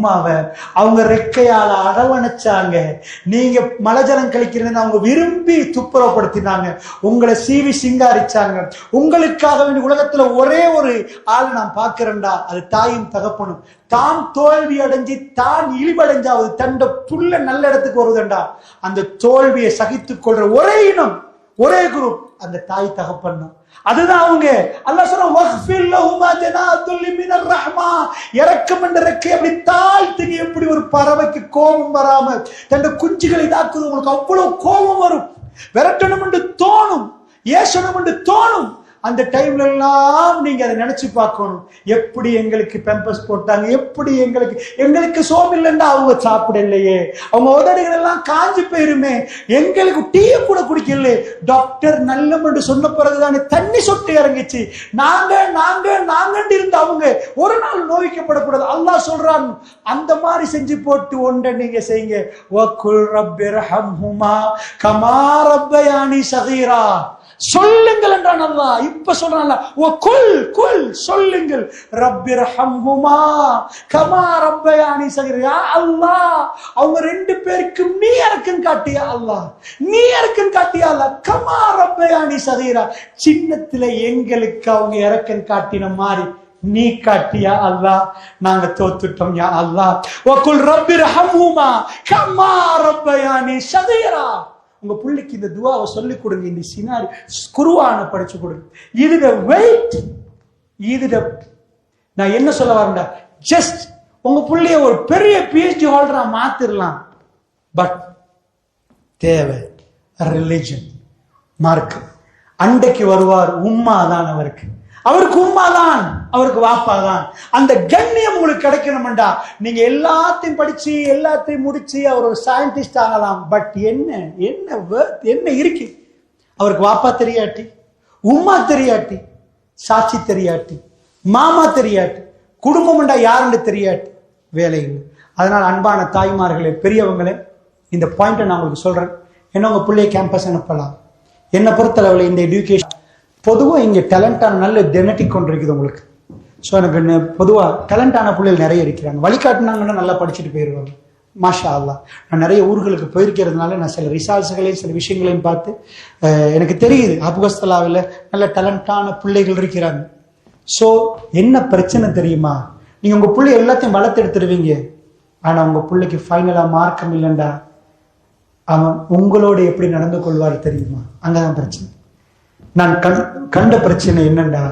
உம்மாவை அவங்க ரெக்கையால அரவணைச்சாங்க. நீங்க மலஜலம் கழிக்கிறதுன்னு அவங்க விரும்பி துப்புரப்படுத்தினாங்க உங்களை சீவி சிங்காரிச்சாங்க. உங்களுக்காக வேண்டி உலகத்துல ஒரே ஒரு ஆள் நான் பார்க்கிறேன்டா. அது தாயும் தகப்பனும். தான் தோல்வி அடைஞ்சு தான் இழிவடைஞ்சாவது தண்ட புள்ள நல்ல இடத்துக்கு வருதுண்டா. அந்த தோல்வியை சகித்துக் கொள்ற ஒரே இனம் ஒரே குரூப். அந்த தாய் தகப்பண்ணும் அதுதான் அவங்க. அல்லா சொல்றான் ரஹ்மா இறக்கம் என்ற ரெக்கை அப்படி தாழ்த்துங்க எப்படி ஒரு பறவைக்கு கோபம் வராம தன்னுடைய குஞ்சுகளை தாக்குது உங்களுக்கு அவ்வளவு கோபம் வரும். விரட்டணும் என்று தோணும். ஏசணும் என்று தோணும். அந்த டைம்ல எல்லாம் நீங்க அதை நினைச்சு பார்க்கணும். எப்படி எங்களுக்கு பெம்பஸ் போட்டாங்க? எப்படி எங்களுக்கு எங்களுக்கு சோம் இல்லைன்னா அவங்க சாப்பிடலையே. அவங்க உதடுகள் எல்லாம் காஞ்சு போயிருமே. எங்களுக்கு டீயை கூட குடிக்கல டாக்டர் நல்லம் என்று சொன்ன பிறகுதானே தண்ணி சொட்டு இறங்கிச்சு. நாங்க நாங்க நாங்கன்னு இருந்த அவங்க ஒரு நாள் நோய்க்கப்படக்கூடாது. அல்லா சொல்றான் அந்த மாதிரி செஞ்சு போட்டு ஒன்றை நீங்க செய்யுங்க. வக்குல் ரப்பிர்ஹம்ஹுமா கமா ரப்பயானி சகீரா. சொல்லுங்கள் என்றான் அல்லா இப்ப சொல்றான் ஓ குல் குல் சொல்லுங்கள். ரப்பிர் ஹம்ஹுமா கமா ரப்பயானி சகிரியா அல்லாஹ் அவங்க ரெண்டு பேருக்கும் நீ இறக்கம் காட்டியா அல்லாஹ்? நீ இறக்கம் காட்டியா அல்லாஹ்? கமா ரப்பயானி சகிரா. சின்னத்துல எங்களுக்கு அவங்க இறக்கம் காட்டின மாதிரி நீ காட்டியா அல்லாஹ்? நாங்க தோத்துட்டோம் யா அல்லாஹ். வகுல் ரப்பிர் ஹம்ஹுமா கமா ரப்பயானி சகிரா. உங்க பிள்ளைக்கு இந்த துவாவை சொல்லிக் கொடுங்க இந்த சினாரி குருவான படிச்சு கொடுங்க. இது த வெயிட் இது த நான் என்ன சொல்ல வரேன்டா? ஜஸ்ட் உங்க பிள்ளைய ஒரு பெரிய பிஹெச்டி ஹோல்டரா மாத்திரலாம். பட் தேவை ரிலிஜன் மார்க்கம். அண்டைக்கு வருவார் உம்மா தான் அவருக்கு. அவருக்கு உம்மா தான் அவருக்கு வாப்பா தான் அந்த கண்ணியம் உங்களுக்கு கிடைக்கணும்டா நீங்க எல்லாத்தையும் படிச்சு எல்லாத்தையும் முடிச்சு அவர் ஒரு சயின்டிஸ்ட் ஆகலாம். பட் என்ன என்ன என்ன இருக்கு? அவருக்கு வாப்பா தெரியாட்டி உம்மா தெரியாட்டி சாட்சி தெரியாட்டி மாமா தெரியாட்டி குடும்பம்டா யாருன்னு தெரியாட்டி வேலை இல்லை. அதனால் அன்பான தாய்மார்களே பெரியவங்களே இந்த பாயிண்ட்டை நான் உங்களுக்கு சொல்றேன். என்ன உங்க பிள்ளைய கேம்பஸ் அனுப்பலாம்? என்னை பொறுத்தளவில் இந்த எஜுகேஷன் பொதுவாக இங்கே டேலண்டான நல்ல ஜெனட்டிக் கொண்டு இருக்குது உங்களுக்கு. ஸோ எனக்கு பொதுவாக டேலண்டான பிள்ளைகள் நிறைய இருக்கிறாங்க. வழிகாட்டினாங்கன்னா நல்லா படிச்சுட்டு போயிடுவாங்க மாஷா அல்லா நான் நிறைய ஊர்களுக்கு போயிருக்கிறதுனால நான் சில ரிசால்ட்ஸ்களையும் சில விஷயங்களையும் பார்த்து எனக்கு தெரியுது அபுகஸ்தலாவில் நல்ல டேலண்டான பிள்ளைகள் இருக்கிறாங்க. ஸோ என்ன பிரச்சனை தெரியுமா? நீங்கள் உங்கள் பிள்ளை எல்லாத்தையும் வளர்த்தெடுத்துருவீங்க ஆனால் உங்கள் பிள்ளைக்கு ஃபைனலாக மார்க்கம் இல்லைண்டா? அவன் உங்களோட எப்படி நடந்து கொள்வார் தெரியுமா? அங்கதான் பிரச்சனை. நான் கண் கண்ட பிரச்சனை என்னண்டா?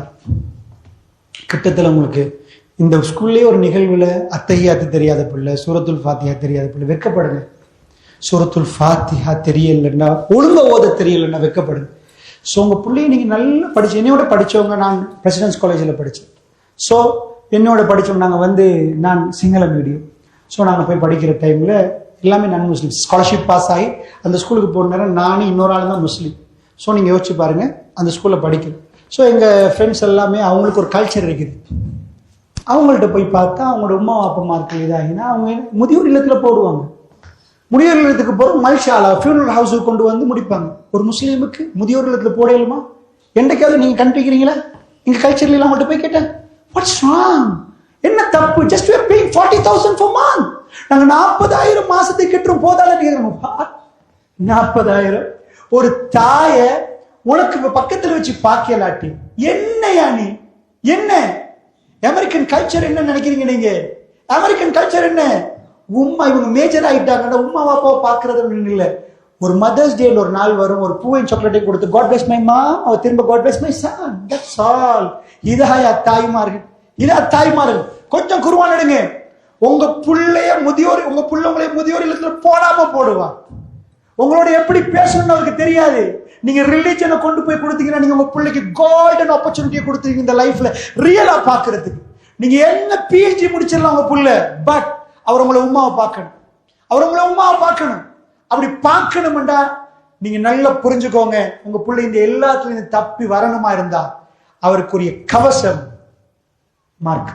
கிட்டத்தில் உங்களுக்கு இந்த ஸ்கூல்லேயே ஒரு நிகழ்வில் அத்தகையாத்து தெரியாத பிள்ளை சூரத்துல் ஃபாத்தியா தெரியாத பிள்ளை வெக்கப்படுங்க சூரத்துல் ஃபாத்தியா தெரியலன்னா ஒழுங்க ஓத தெரியலன்னா வெக்கப்படுங்க ஸோ உங்கள் பிள்ளைய நீங்கள் நல்லா படிச்சு என்னையோட படித்தவங்க நான் பிரசிடென்ஸ் காலேஜில் படித்தேன் ஸோ என்னோட படித்தவங்க நாங்கள் வந்து நான் சிங்கள மீடியம் ஸோ நாங்கள் போய் படிக்கிற டைமில் எல்லாமே நான் முஸ்லீம் ஸ்காலர்ஷிப் பாஸ் ஆகி அந்த ஸ்கூலுக்கு போன நேரம் நானும் இன்னொரு ஆள் தான் முஸ்லீம் ஸோ நீங்கள் யோசிச்சு பாருங்கள் அந்த ஸ்கூலில் படிக்கிறோம் ஸோ எங்கள் ஃப்ரெண்ட்ஸ் எல்லாமே அவங்களுக்கு ஒரு கல்ச்சர் இருக்குது. அவங்கள்ட்ட போய் பார்த்தா அவங்களோட உமா அப்பமாருக்கு இதாகினா அவங்க முதியோர் இல்லத்தில் போடுவாங்க. முதியோர் இல்லத்துக்கு போகிற மல்ஷாலா ஃபியூனல் ஹவுஸுக்கு கொண்டு வந்து முடிப்பாங்க. ஒரு முஸ்லீமுக்கு முதியோர் இல்லத்தில் போடையிலுமா என்றைக்காவது நீங்கள் கண்டுபிடிக்கிறீங்களா? எங்கள் கல்ச்சர்ல அவங்கள்ட்ட போய் கேட்டேன் வாட்ஸ் ராங் என்ன தப்பு? Just we're paying forty thousand for month நாங்கள் நாற்பதாயிரம் மாதத்தை கட்டுறோம் போதால கேட்குறோம் நாற்பதாயிரம். ஒரு தாயை உனக்கு பக்கத்தில் பக்கத்துல வச்சு பாக்கலாட்டி என்னையா நீ? என்ன? அமெரிக்கன் கல்ச்சர் என்ன நினைக்கிறீங்க நீங்க? அமெரிக்கன் கல்ச்சர் என்ன? உம்மா இவங்க மேஜர் ஆயிட்டாங்கடா உமா வாப்பாவை பாக்குறது இல்ல. ஒரு மதர்ஸ் டேல ஒரு நாள் வரும் ஒரு பூவையும் சாக்லேட்டை கொடுத்து காட் பிளஸ் மை மாம் அவர் திரும்ப God bless my son that's all இதாயா தாய்மார்கள்? இதா தாய்மார்கள்? கொஞ்சம் குருவான் எடுங்க. உங்க பிள்ளைய முதியோர் உங்க புள்ள முதியோர் இல்லத்துல போடாம போடுவான் உங்களோட எப்படி பேசணும்னு அவருக்கு தெரியாது. நீங்க ரிலீஜனை கொண்டு போய் கொடுத்தீங்கன்னா நீங்க உங்க பிள்ளைக்கு கோல்டன் ஆப்பர்ச்சுனிட்டியை கொடுத்துருங்க இந்த லைஃப்ல ரியலா பாக்குறதுக்கு நீங்க என்ன பிஹெச்டி முடிச்சிடலாம் உங்க புள்ள? பட் அவர் உங்களை உமாவை பார்க்கணும். அவர் உங்களை உமாவை பார்க்கணும். அப்படி பார்க்கணும்டா நீங்க நல்லா புரிஞ்சுக்கோங்க. உங்க பிள்ளை இந்த எல்லாத்துலயும் தப்பி வரணுமா இருந்தா அவருக்குரிய கவசம் மார்க்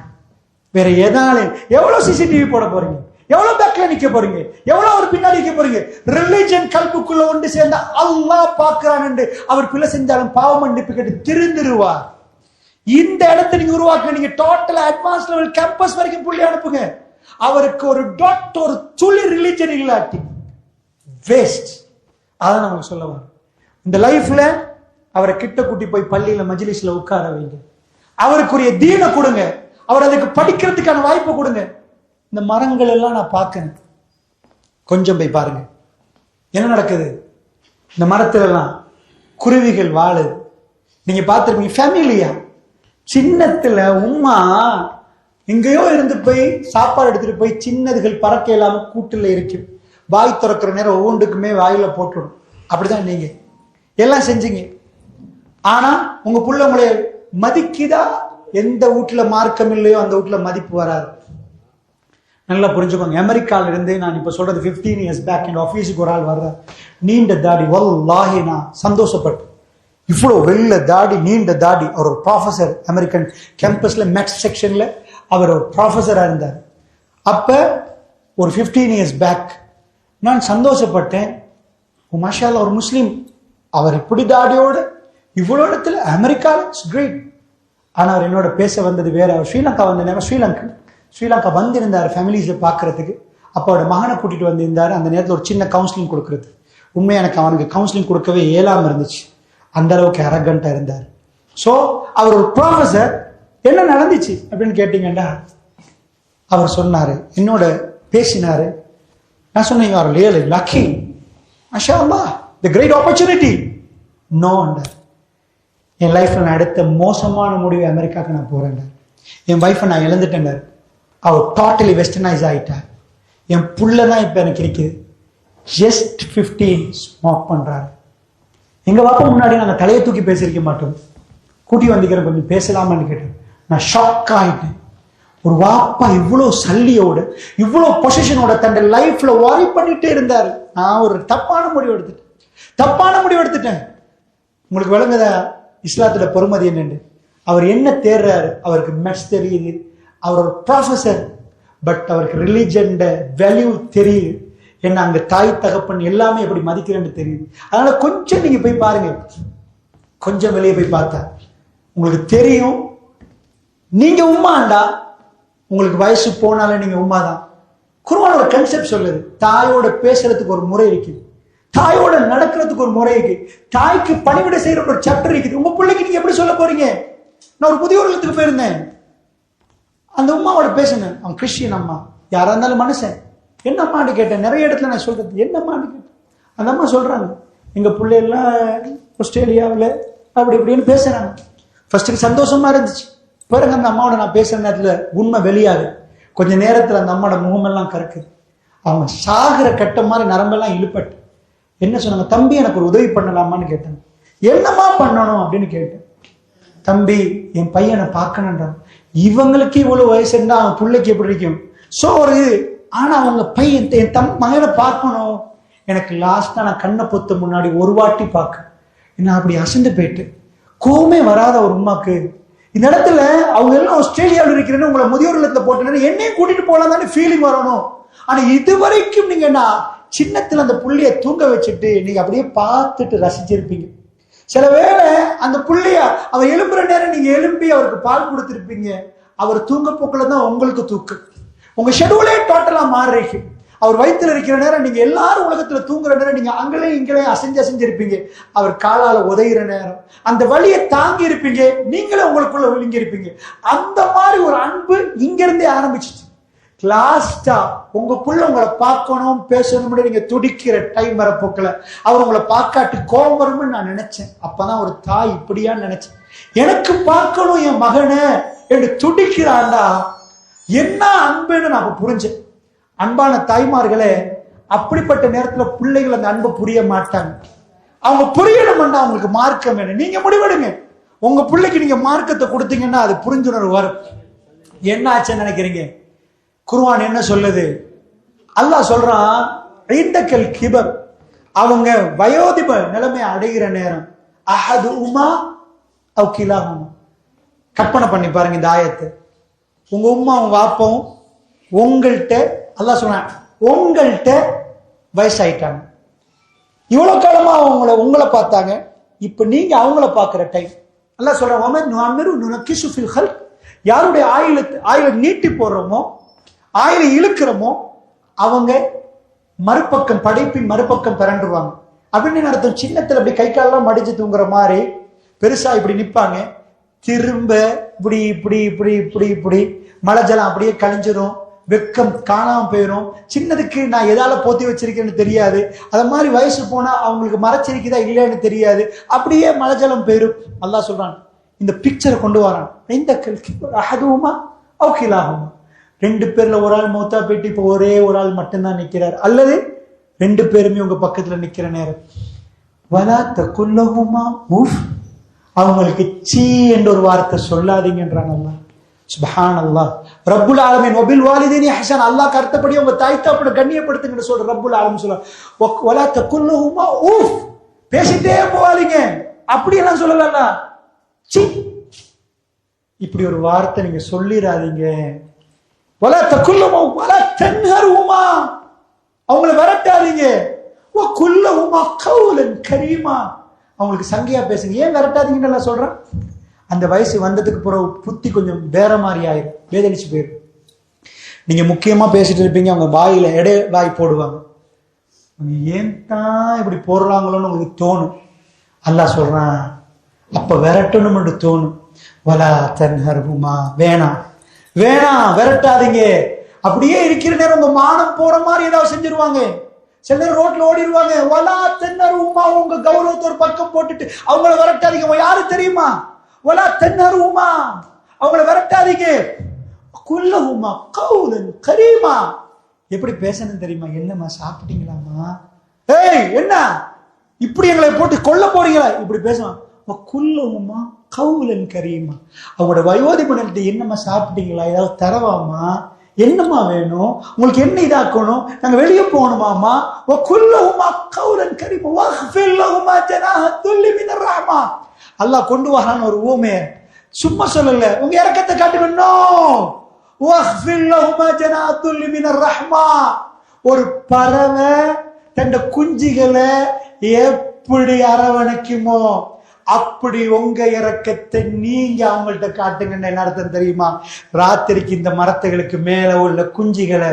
வேற எதாலும் எவ்வளவு சிசிடிவி போட போறீங்க? எவ்வளவு பேக்ல நிக்க போறீங்க. எவ்வளவு ஒரு பின்னாடி நிக்க போறீங்க? ரிலிஜன் கல்புக்குள்ள ஒன்று சேர்ந்த அல்லாஹ் பார்க்கிறான் என்று அவர் பிள்ளை செஞ்சாலும் பாவ மன்னிப்பு கேட்டு திருந்திருவார். இந்த இடத்தை நீங்க உருவாக்க நீங்க டோட்டல் அட்வான்ஸ் லெவல் கேம்பஸ் வரைக்கும் புள்ளி அனுப்புங்க. அவருக்கு ஒரு டாட் ஒரு துளி ரிலிஜன் இல்லாட்டி வேஸ்ட் அதான் நமக்கு சொல்ல வரேன். இந்த லைஃப்ல அவரை கிட்ட கூட்டி போய் பள்ளியில மஜிலிஸ்ல உட்கார வைங்க. அவருக்குரிய தீனை கொடுங்க. அவர் அதுக்கு படிக்கிறதுக்கான வாய்ப்பை கொடுங்க. இந்த மரங்கள் எல்லாம் நான் பார்க்கிறேன் கொஞ்சம் போய் பாருங்க. என்ன நடக்குது? இந்த மரத்திலலாம் குருவிகள் வாழுது. நீங்க பார்த்துருப்பீங்க ஃபேமிலியா? சின்னத்துல உம்மா எங்கேயோ இருந்து போய் சாப்பாடு எடுத்துட்டு போய் சின்னதுகள் பறக்க இல்லாம கூட்டுல இருக்கு. வாய் திறக்கிற நேரம் ஒவ்வொன்றுக்குமே வாயில போட்டுடும். அப்படிதான் நீங்க. எல்லாம் செஞ்சீங்க. ஆனா உங்க புள்ள உங்களை மதிக்குதா? எந்த வீட்டுல மார்க்கம் இல்லையோ அந்த வீட்டுல மதிப்பு வராது. நல்லா புரிஞ்சுக்கோங்க. அமெரிக்கால இருந்து நான் இப்போ சொல்றது 15 இயர்ஸ் பேக் என் ஆஃபீஸுக்கு ஒரு ஆள் வர்ற நீண்ட தாடி வல்லாஹி நான் சந்தோஷப்பட்டு இவ்வளோ வெள்ள தாடி நீண்ட தாடி. அவர் ஒரு ப்ராஃபஸர் அமெரிக்கன் கேம்பஸில் மேக்ஸ் செக்ஷனில் அவர் ஒரு ப்ராஃபஸராக இருந்தார். அப்போ ஒரு 15 இயர்ஸ் பேக் நான் சந்தோஷப்பட்டேன். ஓ, ஒரு முஸ்லீம். அவர் இப்படி தாடியோடு இவ்வளோ இடத்துல அமெரிக்கா இட்ஸ் கிரேட் ஆனால் அவர் என்னோட பேச வந்தது வேற அவர் ஸ்ரீலங்கா வந்த நேரம் ஸ்ரீலங்கா ஸ்ரீலங்கா வந்திருந்தார் ஃபேமிலிஸை பார்க்கறதுக்கு. அப்போ அவரோட மகனை கூட்டிட்டு வந்திருந்தார். அந்த நேரத்தில் ஒரு சின்ன கவுன்சிலிங் கொடுக்கறது. உண்மையா எனக்கு அவனுக்கு கவுன்சிலிங் கொடுக்கவே இயலாமல் இருந்துச்சு. அந்த அளவுக்கு அரகண்டா இருந்தார். ஸோ அவர் ஒரு ப்ரொஃபஸர் என்ன நடந்துச்சு அப்படின்னு கேட்டீங்கன்னா அவர் சொன்னார் என்னோட பேசினார். நான் சொன்னேன் ஆர் ரியலி லக்கி மஷா அல்லா the great opportunity no wonder. என் லைஃப்பில் நான் எடுத்த மோசமான முடிவு அமெரிக்காவுக்கு நான் போகிறேன் என் ஒய்ஃபை நான் இழந்துட்டேன் அவர் டோட்டலி வெஸ்டர்னைஸ் ஆகிட்டார் என் புள்ள தான் இப்போ எனக்கு இருக்குது. ஜஸ்ட் 15 ஸ்மோக் பண்ணுறாரு எங்கள் பாப்பா முன்னாடி நாங்கள் தலையை தூக்கி பேசியிருக்க மாட்டோம். கூட்டி வந்திக்கிறேன் கொஞ்சம் பேசலாமான்னு கேட்டேன். நான் ஷாக் ஆகிட்டேன் ஒரு வாப்பா இவ்வளோ சல்லியோட இவ்வளோ பொசிஷனோட தன் லைஃப்பில் வாரி பண்ணிகிட்டே இருந்தார். நான் ஒரு தப்பான முடிவு எடுத்துட்டேன். தப்பான முடிவு எடுத்துட்டேன். உங்களுக்கு விளங்குதா? இஸ்லாத்தில் பொறுமதி என்னென்னு அவர் என்ன தேர்றாரு அவருக்கு மெட்ஸ் தெரியுது. அவர் ஒரு ப்ராஃபஸர் பட் அவருக்கு ரிலீஜன் வேல்யூ தெரியுது. என்ன அங்க தாய் தகப்பன் எல்லாமே எப்படி மதிக்கிறேன்னு தெரியுது. அதனால கொஞ்சம் நீங்க போய் பாருங்க. கொஞ்சம் வெளியே போய் பார்த்தா உங்களுக்கு தெரியும். நீங்க உம்மாண்டா. உங்களுக்கு வயசு போனாலே நீங்க உம்மா தான் குருவான் ஒரு கன்செப்ட் சொல்லுது. தாயோட பேசுறதுக்கு ஒரு முறை இருக்குது. தாயோட நடக்கிறதுக்கு ஒரு முறை இருக்கு தாய்க்கு பணிவிட செய்யற ஒரு சாப்டர் இருக்குது. உங்க பிள்ளைக்கு நீங்க எப்படி சொல்ல போறீங்க? நான் ஒரு புதிய உலகத்துக்கு போயிருந்தேன். அந்த உமாவோட பேசுனேன் அவன் கிறிஸ்டியன் அம்மா. யாராக இருந்தாலும் மனுஷன். என்னம்மான்னு கேட்டேன். நிறைய இடத்துல நான் சொல்கிறது என்னம்மான்னு கேட்டேன். அந்த அம்மா சொல்கிறாங்க எங்கள் பிள்ளையெல்லாம் ஆஸ்திரேலியாவில் அப்படி இப்படின்னு பேசுகிறாங்க ஃபஸ்ட்டுக்கு சந்தோஷமா இருந்துச்சு. பிறகு அந்த அம்மாவோட நான் பேசுகிற நேரத்தில் உண்மை வெளியாது. கொஞ்ச நேரத்தில் அந்த அம்மாவோட முகமெல்லாம் கறக்குது. அவங்க சாகிற கட்ட மாதிரி நரம்பெல்லாம் இழுப்பட்டு என்ன சொன்னாங்க? தம்பி எனக்கு ஒரு உதவி பண்ணலாமான்னு கேட்டாங்க. என்னம்மா பண்ணணும்? அப்படின்னு கேட்டேன். தம்பி என் பையனை பார்க்கணுன்றான் இவங்களுக்கு இவ்வளவு வயசு இருந்தா அவன் பிள்ளைக்கு எப்படி இருக்கும்? சோ ஒரு இது ஆனா அவங்க பையன் என் தம் மகனை பார்க்கணும். எனக்கு லாஸ்டா நான் கண்ணை பொத்த முன்னாடி ஒரு வாட்டி பார்க்க. என்ன அப்படி அசந்து போயிட்டு கோமே வராத ஒரு உமாக்கு இந்த இடத்துல அவங்க எல்லாம் ஆஸ்திரேலியாவில் இருக்கிறேன்னு உங்களை முதியோர் இல்லத்தில் போட்டேன்னு என்னையும் கூட்டிட்டு போகலாம் தானே ஃபீலிங் வரணும். ஆனா இது வரைக்கும் நீங்க நான் சின்னத்துல அந்த புள்ளைய தூங்க வச்சுட்டு நீங்க அப்படியே பார்த்துட்டு ரசிச்சிருப்பீங்க. சில வேளை அந்த புள்ளைய அவர் எழும்புற நேரம் நீங்க எழும்பி அவருக்கு பால் கொடுத்துருப்பீங்க. அவர் தூங்க போக்கில் தான் உங்களுக்கு தூக்கு. உங்க ஷெடியூலே டோட்டலா மாறுறீங்க அவர் வயித்துல இருக்கிற நேரம் நீங்க எல்லாரும் உலகத்துல தூங்குற நேரம் நீங்க அங்கேயும் இங்கேயும் அசைஞ்சு அசைஞ்சிருப்பீங்க அவர் காலால உதையிற நேரம். அந்த வழியை தாங்கி இருப்பீங்க. நீங்களே உங்களுக்குள்ள விழுங்கி இருப்பீங்க. அந்த மாதிரி ஒரு அன்பு இங்க இருந்தே ஆரம்பிச்சிச்சு. லாஸ்டா உங்களுக்குள்ள உங்களை பார்க்கணும் பேசணும்னு நீங்க துடிக்கிற டைம் வரப்போக்கல அவர் உங்களை பார்க்காட்டி கோபம் வரும்னு நான் நினைச்சேன். அப்பதான் ஒரு தாய் இப்படியா நினைச்சேன். எனக்கு பார்க்கணும் என் மகனை என்று துடிக்கிறாண்டா என்ன அன்புன்னு நான் புரிஞ்சேன். அன்பான தாய்மார்களே அப்படிப்பட்ட நேரத்துல பிள்ளைகள் அந்த அன்பை புரிய மாட்டாங்க. அவங்க புரியணும்னா அவங்களுக்கு மார்க்கம் வேணும். நீங்க முடிவெடுங்க. உங்க பிள்ளைக்கு நீங்க மார்க்கத்தை கொடுத்தீங்கன்னா அது புரிஞ்சுணர்வு வரும். என்ன ஆச்சுன்னு நினைக்கிறீங்க? குர்வான் என்ன சொல்லுது? அல்லாஹ் சொல்றான் ஐந்தக்கல் கிபர். அவங்க வயோதிப நிலைமை அடைகிற நேரம். அஹது உமா அவ் கிலாகும் கற்பனை பண்ணி பாருங்க இந்த ஆயத்தை. உங்க உமா உங்க வாப்பவும் உங்கள்கிட்ட அல்லாஹ் சொன்னான் உங்கள்கிட்ட வயசாயிட்டாங்க. இவ்வளவு காலமா அவங்கள உங்களை பார்த்தாங்க. இப்ப நீங்க அவங்கள பார்க்குற டைம் நல்லா சொல்றான் யாருடைய ஆயுள ஆயுள நீட்டி போடுறோமோ ஆயிரம் இழுக்கிறோமோ அவங்க மறுபக்கம் படைப்பின் மறுபக்கம் பிறண்டுருவாங்க அப்படின்னு நடத்தும் சின்னத்துல அப்படி கை காலெல்லாம் மடிச்சு தூங்குற மாதிரி பெருசா இப்படி நிப்பாங்க. திரும்ப இப்படி இப்படி இப்படி இப்படி இப்படி மழை ஜலம் அப்படியே கழிஞ்சிரும். வெக்கம் காணாம போயிடும் சின்னதுக்கு நான் எதால போத்தி வச்சிருக்கேன்னு தெரியாது. அது மாதிரி வயசு போனா அவங்களுக்கு மறைச்சிருக்குதா இல்லைன்னு தெரியாது. அப்படியே மழை ஜலம் போயிடும் நல்லா சொல்றான் இந்த பிக்சரை கொண்டு வரான். இந்த அகதுவுமா அவுக்கிலாகுமா ரெண்டு பேர்ல ஒரு ஆள் மௌத்தா போயிட்டு இப்போ ஒரே ஒரு ஆள் மட்டும்தான் நிக்கிறார். அல்லது ரெண்டு பேருமே உங்க பக்கத்துல நிக்கிற நேரம். வலா தக்குல்லஹுமா உஃப் அவங்களுக்கு சீ என்ற ஒரு வார்த்தை சொல்லாதீங்கன்றான் அல்லாஹ். சுபஹான் அல்லாஹ் ரப்புல் ஆலமின். ஒபில் வாலிதீனி ஹசன் அல்லாஹ் கருத்தப்படி உங்க தாய் தாப்பட கண்ணியப்படுத்துங்கன்னு சொல்ற ரப்புல் ஆலம் சொல்ல வலா தக்குல்லஹுமா ஊஃப். பேசிட்டே போவாதீங்க அப்படியெல்லாம் சொல்லலாம் சி. இப்படி ஒரு வார்த்தை நீங்க சொல்லிடாதீங்க. வல தக்குல்லமா வல தென்ஹருமா அவங்கள விரட்டாதீங்க. ஓ குல்லவுமா கவுலன் கரீமா அவங்களுக்கு சங்கையா பேசுங்க. ஏன் விரட்டாதீங்கன்னு நான் சொல்றேன்? அந்த வயசு வந்ததுக்கு பிறகு புத்தி கொஞ்சம் வேற மாதிரி ஆயிடும் வேதனிச்சு போயிடும் நீங்க முக்கியமா பேசிட்டு இருப்பீங்க. அவங்க வாயில எடை வாய் போடுவாங்க. ஏன் தான் இப்படி போடுறாங்களோன்னு உங்களுக்கு தோணும். அல்லா சொல்றான். அப்ப விரட்டணும்னு தோணும். வலா தன்ஹர்ஹுமா. வேணாம். வேணாம் விரட்டாதீங்க. அப்படியே இருக்கிற நேரம் உங்க மானம் போற மாதிரி ஏதாவது செஞ்சிருவாங்க. சில நேரம் ரோட்ல ஓடிடுவாங்க வலா தென்னருமா உங்க கௌரவத்தை ஒரு பக்கம் போட்டுட்டு அவங்கள விரட்டாதீங்க. யாரு தெரியுமா? வலா தென்னருமா அவங்கள விரட்டாதீங்க. குல்லஹுமா கவுலன் கரீமா. எப்படி பேசணும் தெரியுமா? என்னம்மா சாப்பிட்டீங்களாமா ஏய் என்ன? இப்படி எங்களை போட்டு கொல்ல போறீங்களா? இப்படி பேசுவான். குல்லவுமா கவுலன் கரீமா. அவங்களோட வயோதிபனத்தை என்னம்மா சாப்பிட்டீங்களா? ஏதாவது தரவாமா என்னம்மா வேணும்? உங்களுக்கு என்ன இதாக்கணும்? நாங்கள் வெளியே போகணுமாமா குல்லவுமா கவுலன் கரீமா வா ஃபில்லகுமா ஜனாஹ துல்லி மினர்ராமா அல்லாஹ் கொண்டு வரான்னு ஒரு ஊமே சும்மா சொல்லல. உங்க இறக்கத்தை காட்டுக்கணும் வஃபில்லஹுமா ஜனாஹ துல்லி ரஹ்மா. ஒரு பறவை தன் குஞ்சிகளை எப்படி அரவணைக்குமோ அப்படி உங்க இறக்கத்தை நீங்க அவங்கள்ட்ட காட்டுங்கன்னு என்ன அர்த்தம் தெரியுமா? ராத்திரிக்கு இந்த மரத்துகளுக்கு மேல உள்ள குஞ்சுகளை